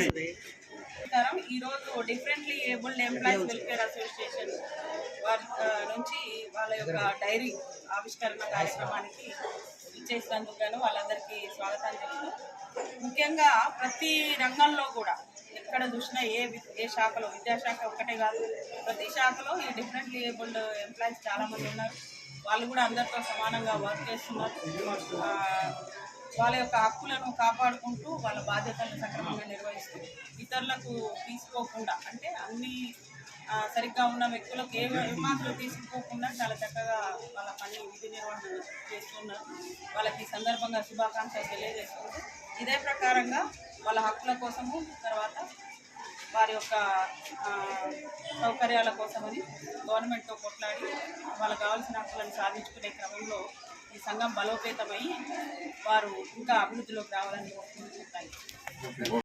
నమస్తే ఈరోజు differently abled employees welfare association వారి నుంచి వాళ్ళ యొక్క డైరీ ఆవిష్కరణ కార్యక్రమానికి ఇచ్చేసినందుకు గాను వాళ్ళందరికీ స్వాగతం చెప్తూ ముఖ్యంగా ప్రతి రంగంలో కూడా ఎక్కడ చూసినా ఏ ఏ శాఖలో విద్యాశాఖ ఒక్కటే కాదు ప్రతి శాఖలో ఈ డిఫరెంట్లీ ఏబుల్డ్ ఎంప్లాయీస్ చాలామంది ఉన్నారు. వాళ్ళు కూడా అందరితో సమానంగా వర్క్ చేస్తున్నారు. వాళ్ళ యొక్క హక్కులను కాపాడుకుంటూ వాళ్ళ బాధ్యతలను సక్రమంగా తీసుకోకుండా అంటే అన్ని సరిగ్గా ఉన్న వ్యక్తులకు ఏ ఏమాత్రం తీసుకోకుండా చాలా చక్కగా వాళ్ళ పని విధి నిర్వహణ చేస్తున్నారు. వాళ్ళకి సందర్భంగా శుభాకాంక్షలు తెలియజేసుకుంటూ ఇదే ప్రకారంగా వాళ్ళ హక్కుల కోసము తర్వాత వారి యొక్క సౌకర్యాల కోసమని గవర్నమెంట్తో కొట్లాడి వాళ్ళకు కావాల్సిన హక్కులను సాధించుకునే క్రమంలో ఈ సంఘం బలోపేతమై వారు ఇంకా అభివృద్ధిలోకి రావాలని కోరుకుంటున్నాయి.